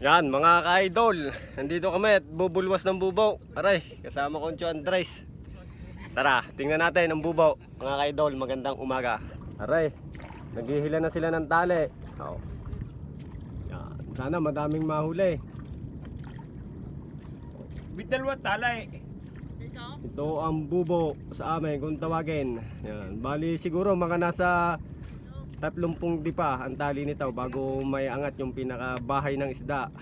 Yan, mga ka-idol. Nandito kami at bubulwas ng bubaw. Aray, kasama ko si Andres. Tara, tingnan natin ang bubaw. Mga ka-idol, magandang umaga. Aray, naghihila na sila ng tali. Oh. Yan, sana madaming mahuli. Bidalwa talay. Ito ang bubo sa amin kung tawagin. Yan. Bali siguro mga nasa 30 dipa ang tali nito bago may angat yung pinakabahay ng isda.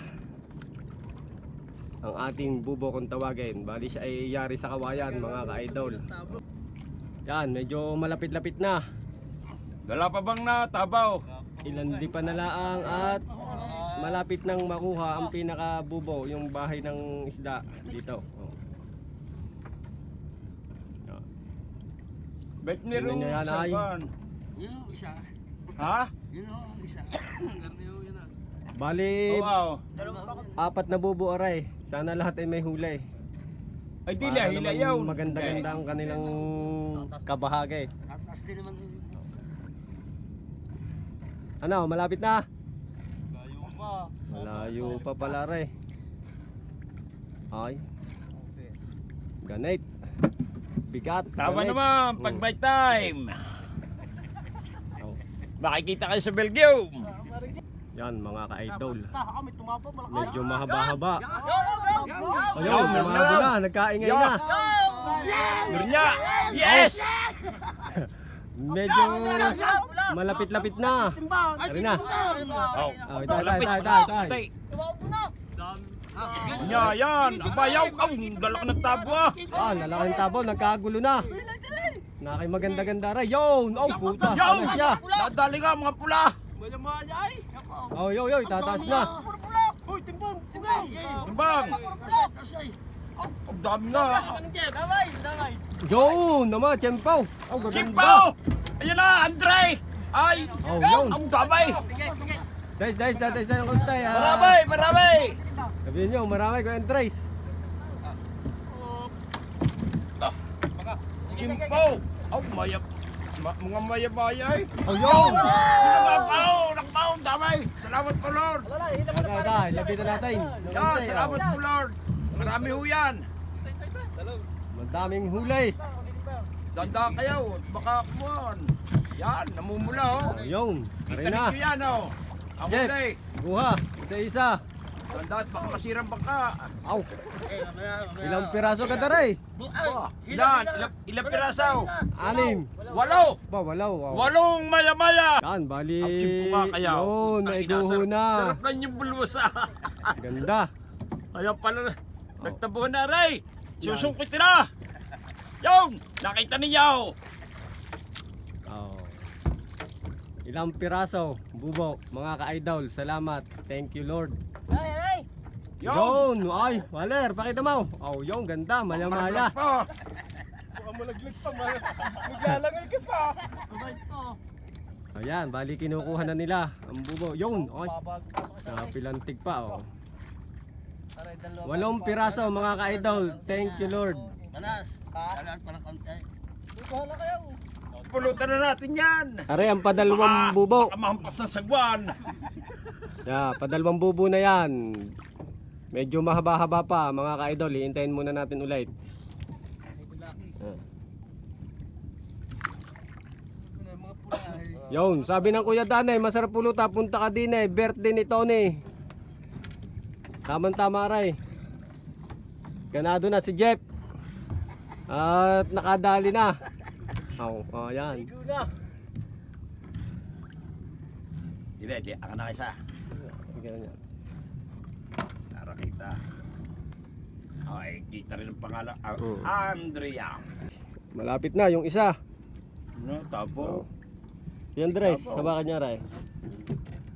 Ang ating bubo kung tawagin. Bali siya ay yari sa kawayan mga ka-idol. Yan, medyo malapit-lapit na. Dala pa bang na tabaw? Ilan dipa na laang at malapit nang makuha ang pinakabubo, yung bahay ng isda dito. Oh. Bet Tingnan meron niyo yan, sa ay. van. Yun ang isa. Ha? Yun ang isa. Alam niyo yun ah. Bali, Oo. wow. apat na bubo aray. Sana lahat ay may huli. Ay di Para hila naman yaw. Maganda-ganda ang kanilang kabahagi. Tatas din naman. Ano, malapit na? Layo pa. Malayo pa pala aray. Ay. Ganit. Bigat. Tama ganit. naman, Mm. pag may time. Oh. Makikita kayo sa Belgium. Yan mga ka-idol. Ah. Medyo mahaba-haba. Ayun, yo. na, nagkaingay Yo. na. Nurnya! Yes! Medyo malapit-lapit na. Ari na. Oh. Oh, ito, ito, ito, ito, ito. Nya, yan. Abayaw. Ang dala ka ng tabo ah. Ah, lalaking tabo, nagkagulo na. Nakay maganda-ganda ra. Yun! Oh, puta. Yo! Ano siya? Nadali ka mga pula. Oh, yo, yo, itataas na. Uy, timbang, timbang. Timbang. Ang dami nga. Damay, damay. Yun, naman, tsempaw. Oh, gaganda. Chimpaw! Ayan na, Andre! Ay! Oh, yun. Ang damay! Guys, guys, guys, guys, ng kontay. ha? Marami! Marami! Sabihin nyo, marami ko yung trace. Chimpaw! Oh, mayap. Ma mga mayabayay. Oh, yun! Nakapaw! Nakapaw! Ang damay! Salamat po, Lord! Okay, okay, lagay na natin. Kontay, salamat po, Lord! Marami ho yan! Madaming huli. Danda kayo! Baka kuwan! Yan, namumula oh! Oh, yun. Ari Kita na. ninyo yan oh! Ang Jeff. huli! Kuha, isa-isa. Danda at baka masirang bangka! Aw, ilang piraso ka taray? Oh, ilan? Ilang, ilang pirasaw? Anim. Walo! Ba, walaw. Walong maya-maya! Yan, bali. Ang chimpo ka kaya. Yun, naiguho na. Sarap lang yung bulwasa. Ganda. Ayan pala, nagtabuhan na ray. Susungkit na. Yung, nakita niyo. Oh. Ilang piraso, bubo, mga ka-idol. Salamat. Thank you, Lord. Ay, ay. Waler, pakita mo. Oh, yung ganda, maya-maya. Pa. Ayan, bali kinukuha na nila ang bubo. Yun, ay, napilantig pa, oh. Walong piraso, mga ka-idol. Thank you, Lord. Manas. Dalaan pa ng konti. Bahala kayo. Pulutan na natin yan. Are, ang padalawang bubo. Baka mahampas na sagwan. Yeah, padalawang bubo na yan. Medyo mahaba-haba pa, mga ka-idol. Hihintayin muna natin ulit. Ah. Sabi ng Kuya Danay, masarap puluta, punta ka din eh. Birthday ni Tony. Tama-tama ray. Ganado na si Jeff. At nakadali na. Oh, oh yan. Hindi, di. Aka na kaysa. Ganyan. Kita. Ay, kita rin ang pangalan. Ah, Mm. Andrea. Malapit na yung isa. No, tabo. Yan Dres, Tapo. hawakan niya ray.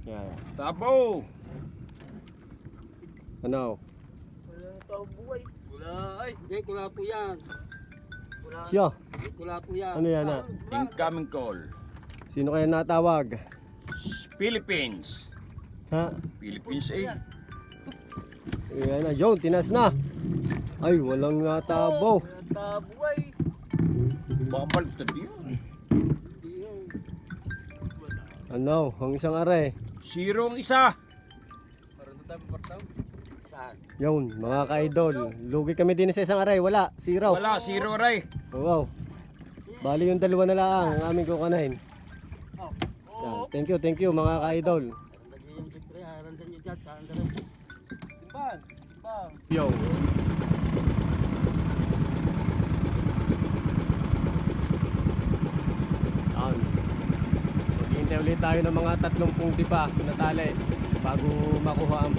Yan. Tabo. Ano? Wala na tao buhay. Wala ay. Hindi, kula po yan. Wala. Siya. Kula po yan. Ano yan ah? Incoming call. Sino kaya natawag? Philippines. Ha? Philippines eh. Yan na, yun, tinas na. Ay, walang natabo. Wala na tao buhay. Baka baliktad yun. Ano, ang isang are. Zero ang isa. Parang Saan? Yun, mga ka-idol. Lugi kami din sa isang aray. Wala, zero. Wala, zero Ray. Oh, wow. Bali yung dalawa na lang ang aming kukanahin. Yan. Thank you, thank you mga ka-idol. Yung siyempre, harandan nyo dyan. Harandan nyo. Timbang! Yo. Yan. Maghihintay ulit tayo ng mga tatlong pungti pa na tali bago makuha ang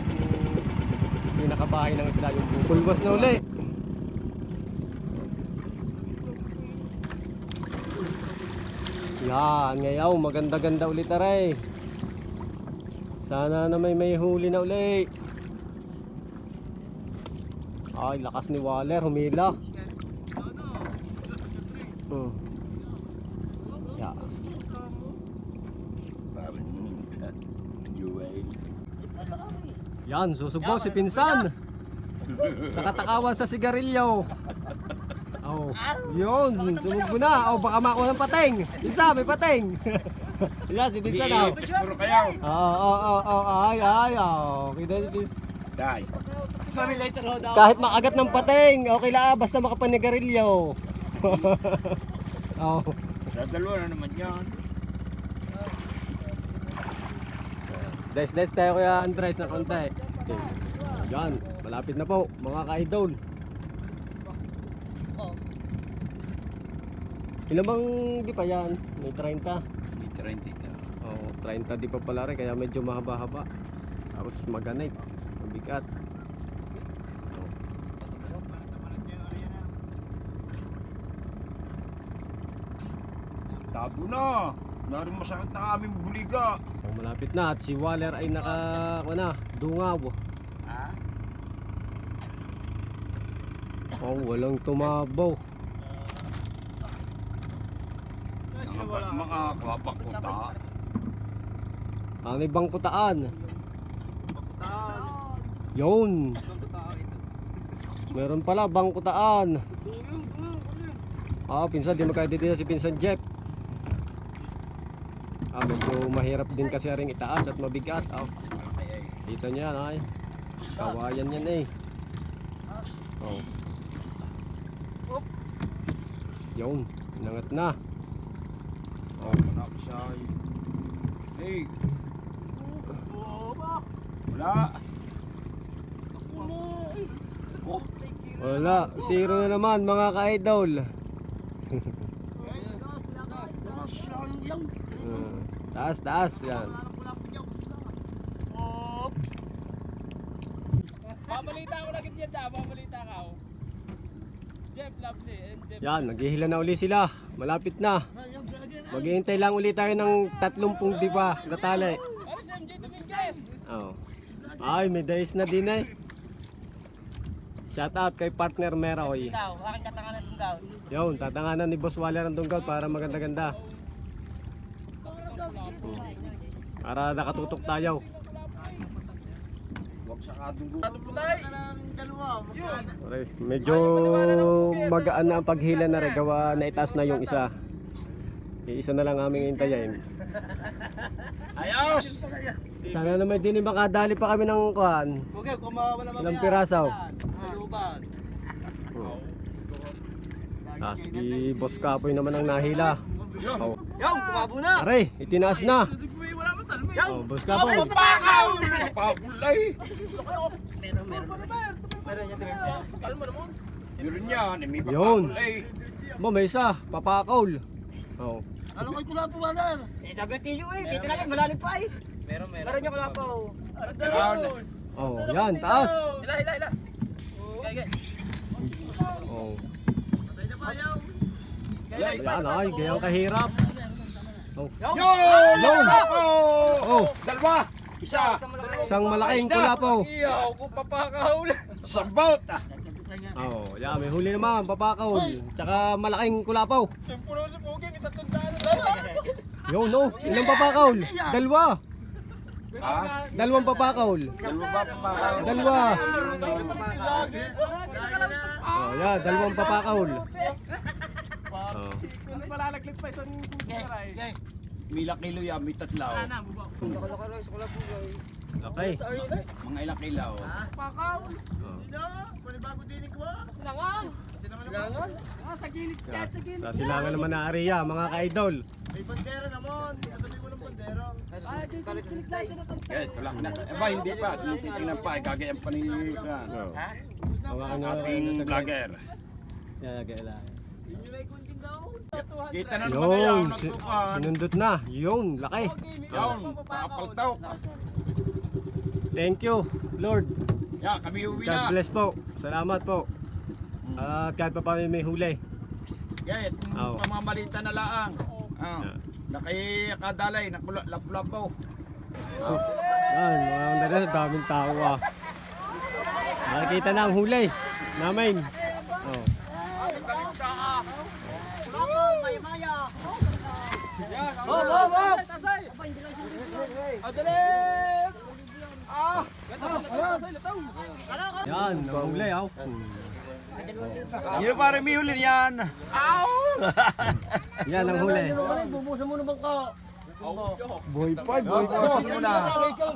pinakabahay ng isla yung pulwas na uli. Yan, ngayaw, maganda-ganda ulit aray. Sana na may may huli na uli. Ay, lakas ni Waller, humila. Hmm. Yeah. Yan, susubo si Pinsan. Sa katakawan sa sigarilyo. Oh, yun, sumubo na. Oh, baka makuha ng pateng. Isa, may pateng. Yan, si Pinsan oh. Puro kayo. Oo, oo, oo, oo, ay, ay, oh. Kita si Pinsan. Day. Kahit makagat ng pateng, okay lang, basta makapanigarilyo. oh. Sa dalawa na naman yan. Des, des tayo kuya Andres na konti. Yan, malapit na po, mga ka-idol. Ilan bang di pa yan? May 30. Hindi 30 ka. Oo, 30 di pa pala rin, kaya medyo mahaba-haba. Tapos maganay, mabigat. Tabo na. Narin masakit na aming buliga. So, malapit na at si Waller ay naka, ano na, dungaw. Ha? Oh, walang tumabaw. Mga, mga kapakuta. Ah, may bangkutaan. Yun. Meron pala bangkutaan. Ah, pinsan, di magkaintindi si Pinsan Jeff. Ah, medyo mahirap din kasi ring itaas at mabigat. Ah, dito niya, ay. Kawayan yan eh. Oh. Yun, inangat na. Oh. Hey. Wala. Oh, Wala, zero na naman mga ka-idol. Taas lang lang. Ah, taas, taas, yan. Babalita ko lang yan dyan, babalita ka. oh. Jeff Lovely. Yan, naghihila na uli sila. Malapit na. Maghihintay lang ulit tayo ng 30 di pa na tali. Si MJ Dominguez? Oh. Ay, may days na din eh. Shout out kay partner Meroy. Yun, tatanganan ni Boss Waller ang tungkol para maganda-ganda. Para nakatutok tayo. wag sa kadunggo. Okay, medyo magaan na ang paghila na rin. Gawa na itaas na yung isa. Iisa na lang aming hintayin. Ayos! Sana naman din makadali pa kami ng kuhan. Okay, kung mawawala mamaya. Ilang pirasaw. Saluban. Ah, si Boss Kapoy naman ang nahila. Oh. Yung, tumabo na! Aray, itinaas na. Wala man salmi. Oh, Boss Kapoy. Pakaw! Papulay. Meron, meron. Meron yan, meron. Kalma naman. Meron yan. eh, May Yun. papulay. Mo, may isa. Papakaul. Oh. Ano kayo kulapo, Wander? Eh, sabi ng tiyo eh. Kita natin, malalim pa eh. Meron, meron. Meron yung kulapo. Meron. Oh, yan, taas. Hila, hila, hila. Okay, okay. Oh. Yay. Yan, ay, gayang kahirap. Oh. Yun! Yun! Oh! Oh, Dalawa! Isa! isang malaking kulapo. Iyaw, kung papakaw na. Sambot! Oh, yan, may huli naman, papakaul. Tsaka malaking kulapo. Siyempre sa pogi, may tatlong daan na. Yun, no. Ilang papakaul? Dalawa. Ha? Dalawang papakaul. Dalawa. Oh, yan, dalawang papakaul. Oh. Malalaglit pa isang kusira eh. May ilang kilo yan, may tatlaw. Ano, bubaw. Laka-laka rin. Okay. Mga ilang kilo. Pakaw. Sino? Panibago din ko. Silangan. Silangan? Ah, sa gilid. Sa gilid. Sa silangan naman na Aria, mga ka-idol. May bandera naman. Pagkatabi ko ng bandera. Ay, gilid natin ang pagkatabi. Eh, tulang na. Eh ba, hindi pa. Tinitingnan pa. Ikagayang pa ni... Ha? Ang ating vlogger. Yeah, kailangan. Yun yung Kita na naman kayo. Yun, si- Nagpukan. sinundot na. Yun, laki. Yun, kapaltaw. Thank you, Lord. Ya, kami uwi God na. bless po. Salamat po. At kahit pa paano may huli. Yeah, itong Oo. pamamalita na laang. Ah, Yeah. nakikadalay, nakulaplapo. Oh, yan, mga kandala, daming tao ah. Nakikita na ang huli namin. Oh. Oh, oh, oh! Tasay! Ah! Yan, ang huli ah. Yun pare may huli yan. Yan ang huli. Bubusan mo na bang ka? Boy pa, boy pa. Muna. Ikaw,